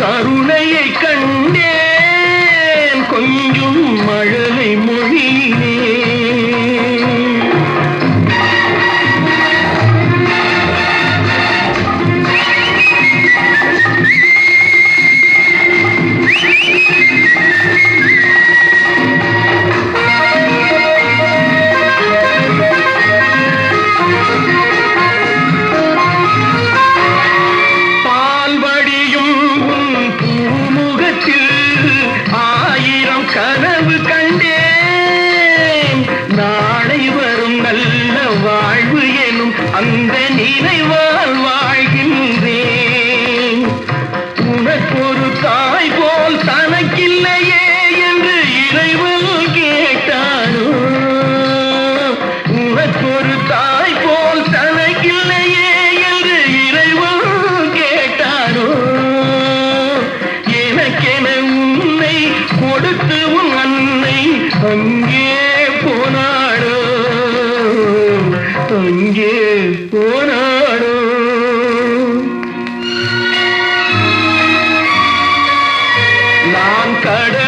கருணையை கண்டேன். கொஞ்சம் மழலை மொழியிலே அங்கே போனாடோ? அங்கே போனாடோ? நான் கடவுளை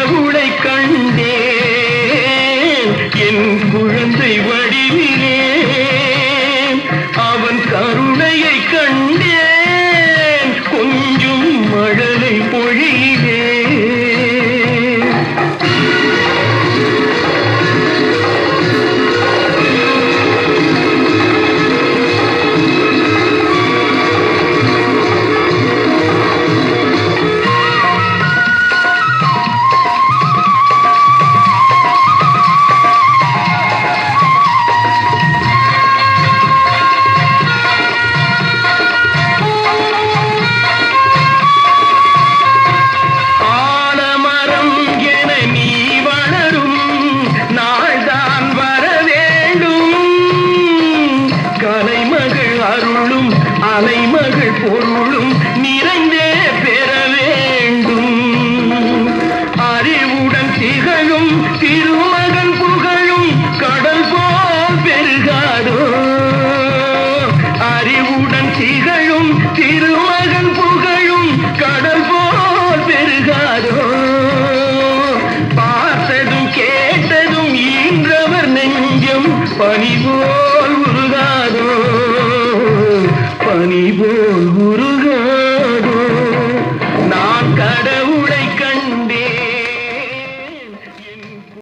பொருளும் நிறைந்தே பெற வேண்டும். அறிவுடன் திகழும் திருமகன் புகழும் கடல் போல் பெருகாதோ. அறிவுடன் திகழும் திருமகன் புகழும் கடல் போல் பெருகாதோ. பார்த்ததும் கேட்டதும் ஈன்றவர் நெஞ்சம் பணிவோ நீ போல்